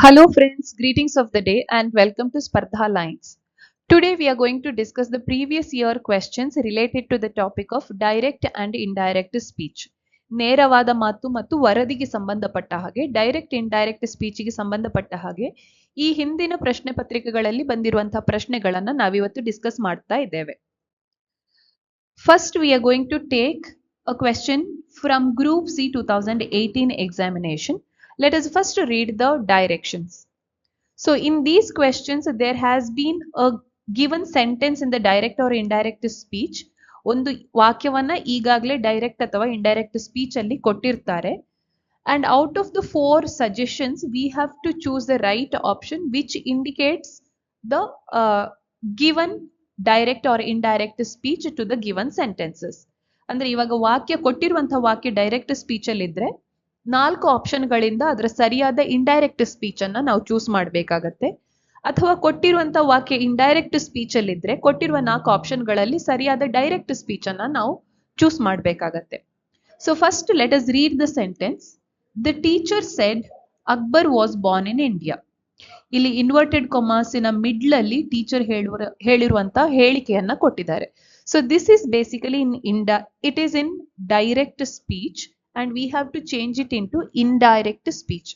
Hello friends, greetings of the day and welcome to Spardha Lines. Today we are going to discuss the previous year questions related to the topic of direct and indirect speech. ನೇರವಾದ ಮಾತು ಮತ್ತು ವರದಿಗೆ ಸಂಬಂಧಪಟ್ಟ ಹಾಗೆ direct indirect ಸ್ಪೀಚ್ಗೆ ಸಂಬಂಧಪಟ್ಟ ಹಾಗೆ ಈ ಹಿಂದಿನ ಪ್ರಶ್ನೆ ಪತ್ರಿಕೆಗಳಲ್ಲಿ ಬಂದಿರುವಂತಹ ಪ್ರಶ್ನೆಗಳನ್ನು ನಾವಿವತ್ತು ಡಿಸ್ಕಸ್ ಮಾಡ್ತಾ ಇದ್ದೇವೆ first we are going to take a question from group C two thousand eighteen examination let us first read the directions. So in these questions, there has been a given sentence in the direct or indirect speech. ಒಂದು ವಾಕ್ಯವನ್ನ ಈಗಾಗಲೇ direct ಅಥವಾ indirect speech ಅಲ್ಲಿ ಕೊಟ್ಟಿರ್ತಾರೆ and out of the four suggestions we have to choose the right option which indicates the given direct or indirect speech to the given sentences ಅಂದ್ರೆ ಇವಾಗ ವಾಕ್ಯ ಕೊಟ್ಟಿರುವಂತಹ ವಾಕ್ಯ ಡೈರೆಕ್ಟ್ ಸ್ಪೀಚ್ ಅಲ್ಲಿ ಇದ್ರೆ ನಾಲ್ಕು ಆಪ್ಷನ್ಗಳಿಂದ ಅದರ ಸರಿಯಾದ ಇಂಡೈರೆಕ್ಟ್ ಸ್ಪೀಚ್ ಅನ್ನ ನಾವು ಚೂಸ್ ಮಾಡಬೇಕಾಗತ್ತೆ. ಅಥವಾ ಕೊಟ್ಟಿರುವಂತ ವಾಕ್ಯ ಇಂಡೈರೆಕ್ಟ್ ಸ್ಪೀಚ್ ಅಲ್ಲಿ ಇದ್ರೆ ಕೊಟ್ಟಿರುವ ನಾಲ್ಕು ಆಪ್ಷನ್ಗಳಲ್ಲಿ ಸರಿಯಾದ ಡೈರೆಕ್ಟ್ ಸ್ಪೀಚ್ ಅನ್ನ ನಾವು ಚೂಸ್ ಮಾಡಬೇಕಾಗತ್ತೆ. So first let us read the sentence the teacher said Akbar was born in India ಇಲ್ಲಿ ಇನ್ವರ್ಟೆಡ್ ಕೊಮಾಸಿನ ಮಿಡ್ಲ್ ಅಲ್ಲಿ ಟೀಚರ್ ಹೇಳುವ, ಹೇಳಿರುವಂತ ಹೇಳಿಕೆಯನ್ನ ಕೊಟ್ಟಿದ್ದಾರೆ. So this is basically in in it is in direct speech and we have to change it in to indirect speech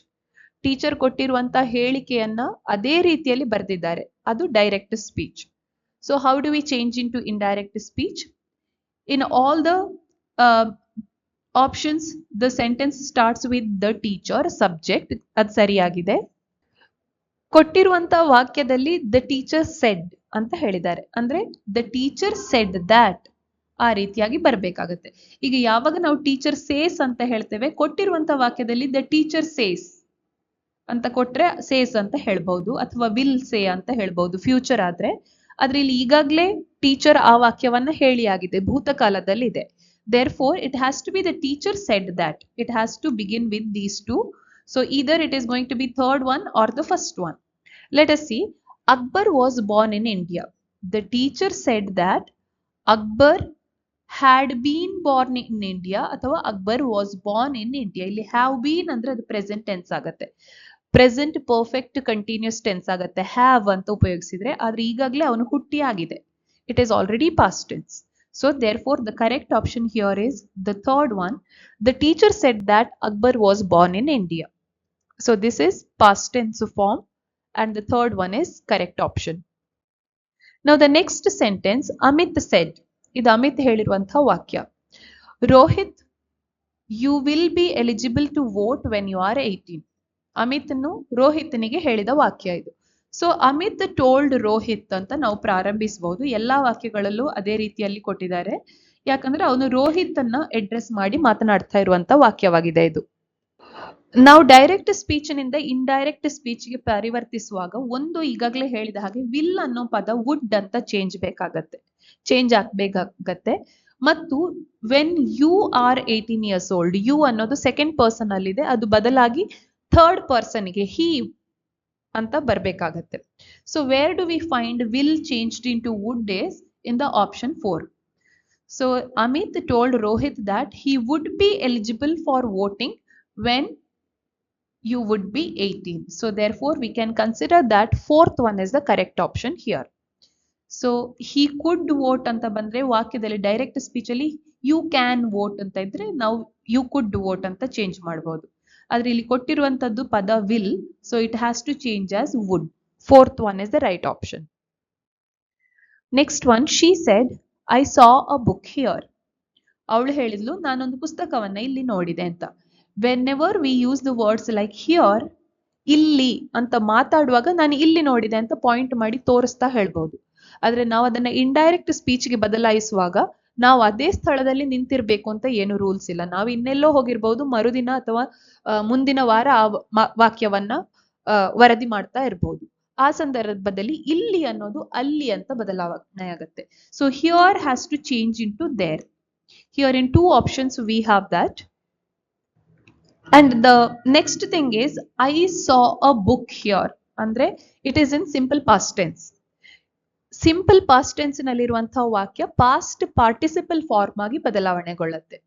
teacher ಕೊಟ್ಟಿರುವಂತಹ ಹೇಳಿಕೆಯನ್ನ ಅದೇ ರೀತಿಯಲ್ಲಿ ಬರೆದಿದ್ದಾರೆ. ಅದು direct speech so how do we change in to indirect speech in all the options the sentence starts with the teacher subject ಅದು ಸರಿಯಾಗಿದೆ. ಕೊಟ್ಟಿರುವಂತ ವಾಕ್ಯದಲ್ಲಿ ದ ಟೀಚರ್ ಸೆಡ್ ಅಂತ ಹೇಳಿದ್ದಾರೆ. ಅಂದ್ರೆ ದ ಟೀಚರ್ ಸೆಡ್ ದ್ಯಾಟ್ ಆ ರೀತಿಯಾಗಿ ಬರಬೇಕಾಗತ್ತೆ. ಈಗ ಯಾವಾಗ ನಾವು ಟೀಚರ್ ಸೇಸ್ ಅಂತ ಹೇಳ್ತೇವೆ, ಕೊಟ್ಟಿರುವಂತ ವಾಕ್ಯದಲ್ಲಿ ದ ಟೀಚರ್ ಸೇಸ್ ಅಂತ ಕೊಟ್ರೆ ಸೇಸ್ ಅಂತ ಹೇಳ್ಬಹುದು ಅಥವಾ ವಿಲ್ ಸೇ ಅಂತ ಹೇಳ್ಬಹುದು ಫ್ಯೂಚರ್ ಆದ್ರೆ. ಆದ್ರೆ ಇಲ್ಲಿ ಈಗಾಗಲೇ ಟೀಚರ್ ಆ ವಾಕ್ಯವನ್ನ ಹೇಳಿ ಆಗಿದೆ ಭೂತಕಾಲದಲ್ಲಿ ಇದೆ therefore it has to be the teacher said that it has to begin with these two so either it is going to be third one or the first one let us see Akbar was born in India the teacher said that Akbar had been born in India ಅಥವಾ Akbar was born in India ಇಲ್ಲಿ have been ಅಂದ್ರೆ ಅದು present tense ಆಗುತ್ತೆ present perfect continuous tense ಆಗುತ್ತೆ have ಅಂತ ಉಪಯೋಗಿಸಿದ್ರೆ ಆದ್ರೆ ಈಗಾಗಲೇ ಅವನು ಹುಟ್ಟಿ ಆಗಿದೆ it is already past tense so therefore the correct option here is the third one the teacher said that Akbar was born in India so this is past tense form and the third one is correct option ನಾವು the next sentence Amit said ಇದು ಅಮಿತ್ ಹೇಳಿರುವಂತಹ ವಾಕ್ಯ. Rohit you will be eligible to vote when you are eighteen ಅಮಿತ್ನು ರೋಹಿತ್ನಿಗೆ ಹೇಳಿದ ವಾಕ್ಯ ಇದು. So Amit told Rohit ಅಂತ ನಾವು ಪ್ರಾರಂಭಿಸಬಹುದು ಎಲ್ಲಾ ವಾಕ್ಯಗಳಲ್ಲೂ ಅದೇ ರೀತಿಯಲ್ಲಿ ಕೊಟ್ಟಿದ್ದಾರೆ. ಯಾಕಂದ್ರೆ ಅವನು ರೋಹಿತ್ ಅನ್ನ ಅಡ್ರೆಸ್ ಮಾಡಿ ಮಾತನಾಡ್ತಾ ಇರುವಂತ ವಾಕ್ಯವಾಗಿದೆ ಇದು. ನಾವು ಡೈರೆಕ್ಟ್ ಸ್ಪೀಚ್ನಿಂದ ಇಂಡೈರೆಕ್ಟ್ ಸ್ಪೀಚ್ಗೆ ಪರಿವರ್ತಿಸುವಾಗ ಒಂದು ಈಗಾಗಲೇ ಹೇಳಿದ ಹಾಗೆ ವಿಲ್ ಅನ್ನೋ ಪದ ವುಡ್ ಅಂತ ಚೇಂಜ್ ಬೇಕಾಗತ್ತೆ. ಚೇಂಜ್ ಆಗ್ಬೇಕಾಗತ್ತೆ. ಮತ್ತು when you are eighteen years old you ಅನ್ನೋದು ಸೆಕೆಂಡ್ ಪರ್ಸನ್ ಅಲ್ಲಿದೆ. ಅದು ಬದಲಾಗಿ ಥರ್ಡ್ ಪರ್ಸನ್ಗೆ ಹೀ ಅಂತ ಬರ್ಬೇಕಾಗತ್ತೆ. So where do we find will change in to would days in the option four so Amit told Rohit that he would be eligible for voting when you would be 18. So, therefore, we can consider that fourth one is the correct option here. So he could vote ಅಂತ ಬಂದ್ರೆ ವಾಕ್ಯದಲ್ಲಿ direct speech ಅಲ್ಲಿ you can vote ಅಂತ ಇದ್ರೆ ನಾವು you could vote ಅಂತ change ಮಾಡಬಹುದು ಆದ್ರೆ ಇಲ್ಲಿ ಕೊಟ್ಟಿರುವಂತದ್ದು ಪದ will so it has to change as would fourth one is the right option next one she said I saw a book here ಅವಳು ಹೇಳಿದ್ಲು, ನಾನೊಂದು ಪುಸ್ತಕವನ್ನ ಇಲ್ಲಿ ನೋಡಿದೆ ಅಂತ. Whenever we use the words like here ಇಲ್ಲಿ ಅಂತ ಮಾತಾಡುವಾಗ ನಾನು ಇಲ್ಲಿ ನೋಡಿದೆ ಅಂತ ಪಾಯಿಂಟ್ ಮಾಡಿ ತೋರಿಸ್ತಾ ಹೇಳ್ಬೋದು. ಆದರೆ ನಾವು ಅದನ್ನ ಇಂಡೈರೆಕ್ಟ್ ಸ್ಪೀಚ್ಗೆ ಬದಲಾಯಿಸುವಾಗ ನಾವು ಅದೇ ಸ್ಥಳದಲ್ಲಿ ನಿಂತಿರ್ಬೇಕು ಅಂತ ಏನು ರೂಲ್ಸ್ ಇಲ್ಲ. ನಾವು ಇನ್ನೆಲ್ಲೋ ಹೋಗಿರ್ಬೋದು, ಮರುದಿನ ಅಥವಾ ಮುಂದಿನ ವಾರ ಆ ವಾಕ್ಯವನ್ನ ವರದಿ ಮಾಡ್ತಾ ಇರ್ಬೋದು. ಆ ಸಂದರ್ಭದಲ್ಲಿ ಇಲ್ಲಿ ಅನ್ನೋದು ಅಲ್ಲಿ ಅಂತ ಬದಲಾವಣೆ ಆಗುತ್ತೆ so here has to change in to there here in two options we have that and the next thing is I saw a book here ಅಂದ್ರೆ it is in simple past tense simple past tense ನಲ್ಲಿರುವಂತಹ ವಾಕ್ಯ past participle form ಆಗಿ ಬದಲಾವಣೆಗೊಳ್ಳುತ್ತೆ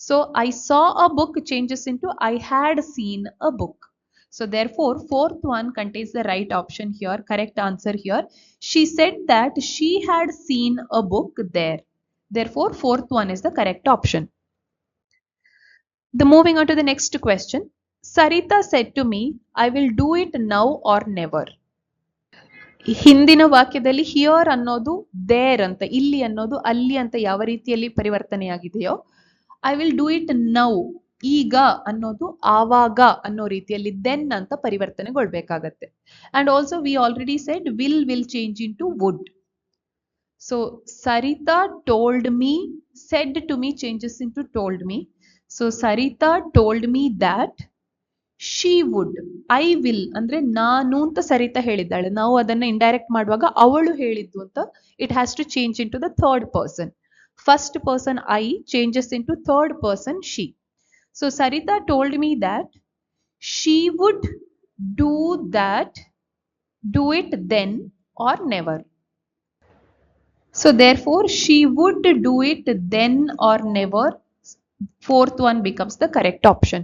so I saw a book changes in to I had seen a book So therefore, fourth one contains the right option here, correct answer here. She said that she had seen a book there. Therefore, fourth one is the correct option. The moving on to the next question. Sarita said to me, I will do it now or never. ಹಿಂದಿನ ವಾಕ್ಯದಲ್ಲಿ here ಅನ್ನೋದು there ಅಂತ ಇಲ್ಲಿ ಅನ್ನೋದು ಅಲ್ಲಿ ಅಂತ ಯಾವ ರೀತಿಯಲ್ಲಿ ಪರಿವರ್ತನೆಯಾಗಿದೆಯೋ I will do it now ಈಗ ಅನ್ನೋದು ಆವಾಗ ಅನ್ನೋ ರೀತಿಯಲ್ಲಿ ದೆನ್ ಅಂತ ಪರಿವರ್ತನೆಗೊಳ್ಬೇಕಾಗತ್ತೆ and also we already said will will change in to would so Sarita told me said to me changes in to told me so Sarita told me that she would I will ಅಂದ್ರೆ ನಾನು ಅಂತ ಸರಿತಾ ಹೇಳಿದ್ದಾಳೆ. ನಾವು ಅದನ್ನ indirect ಮಾಡುವಾಗ ಅವಳು ಹೇಳಿದ್ದು ಅಂತ it has to change in to the third person first person I changes in to third person she so Sarita told me that she would do that do it then or never so therefore she would do it then or never fourth one becomes the correct option.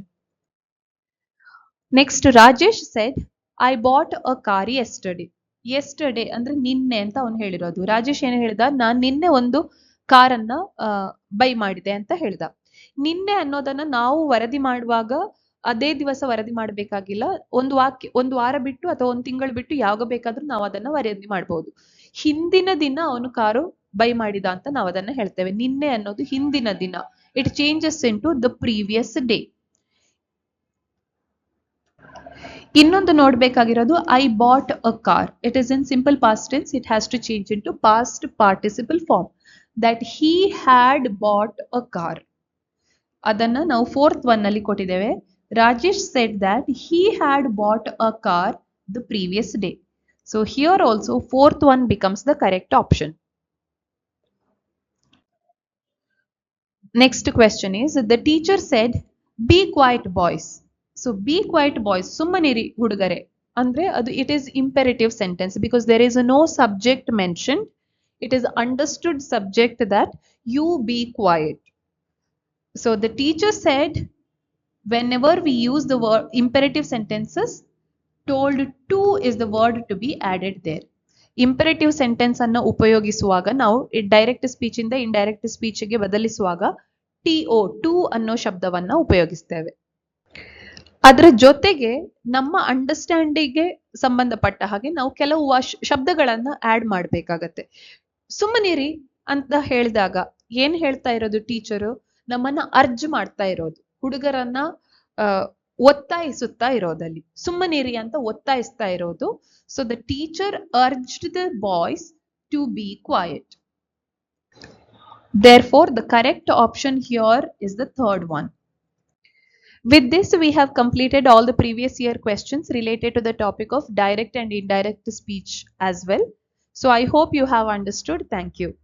Next, Rajesh said, I bought a car yesterday. Yesterday ಅಂದ್ರೆ ನಿನ್ನೆ ಅಂತ ಅವನು ಹೇಳಿರೋದು. ರಾಜೇಶ್ ಏನು ಹೇಳ್ದ? ನಾನ್ ನಿನ್ನೆ ಒಂದು ಕಾರನ್ನ ಬೈ ಮಾಡಿದೆ ಅಂತ ಹೇಳ್ದ. ನಿನ್ನೆ ಅನ್ನೋದನ್ನ ನಾವು ವರದಿ ಮಾಡುವಾಗ ಅದೇ ದಿವಸ ವರದಿ ಮಾಡಬೇಕಾಗಿಲ್ಲ. ಒಂದು ವಾಕ್ಯ ಒಂದು ವಾರ ಬಿಟ್ಟು ಅಥವಾ ಒಂದು ತಿಂಗಳು ಬಿಟ್ಟು ಯಾವಾಗ ಬೇಕಾದ್ರೂ ನಾವು ಅದನ್ನ ವರದಿ ಮಾಡಬಹುದು ಹಿಂದಿನ ದಿನ ಅವನು ಕಾರು ಬೈ ಮಾಡಿದ ಅಂತ ನಾವು ಅದನ್ನ ಹೇಳ್ತೇವೆ. ನಿನ್ನೆ ಅನ್ನೋದು ಹಿಂದಿನ ದಿನ. It changes into the previous day. ಇನ್ನೊಂದು ನೋಡ್ಬೇಕಾಗಿರೋದು I bought a car it is in simple past tense it has to change in to past participle form that he had bought a car ಅದನ್ನ ನಾವು fourth one ಕೊಟ್ಟಿದ್ದೇವೆ. Rajesh said that he had bought a car the previous day so here also fourth one becomes the correct option Next question is the teacher said be quiet boys. So be quiet boys. Summaniri hudugare. Andre it is imperative sentence because there is no subject mentioned. It is understood subject that you be quiet. So the teacher said whenever we use the word imperative sentences told to is the word to be added there. Imperative sentence ಅನ್ನು ಉಪಯೋಗಿಸುವಾಗ ನಾವು direct speech ಇಂದ indirect ಸ್ಪೀಚ್ಗೆ ಬದಲಿಸುವಾಗ T O to ಅನ್ನೋ ಶಬ್ದವನ್ನ ಉಪಯೋಗಿಸ್ತೇವೆ. ಅದರ ಜೊತೆಗೆ ನಮ್ಮ ಅಂಡರ್ಸ್ಟ್ಯಾಂಡಿಂಗ್ಗೆ ಸಂಬಂಧಪಟ್ಟ ಹಾಗೆ ನಾವು ಕೆಲವು ಶಬ್ದಗಳನ್ನ ಆಡ್ ಮಾಡ್ಬೇಕಾಗತ್ತೆ. ಸುಮ್ಮನಿರಿ ಅಂತ ಹೇಳಿದಾಗ ಏನ್ ಹೇಳ್ತಾ ಇರೋದು ಟೀಚರು ನಮ್ಮನ್ನ ಅರ್ಜ್ ಮಾಡ್ತಾ ಇರೋದು. ಹುಡುಗರನ್ನ ಒತ್ತಾಯಿಸುತ್ತಾ ಇರೋದಲ್ಲಿ ಸುಮ್ಮನಿರಿ ಅಂತ ಒತ್ತಾಯಿಸ್ತಾ ಇರೋದು so the teacher urged the boys to be quiet Therefore, the correct option here is the third one. With this, we have completed all the previous year questions related to the topic of direct and indirect speech as well. So I hope you have understood. Thank you.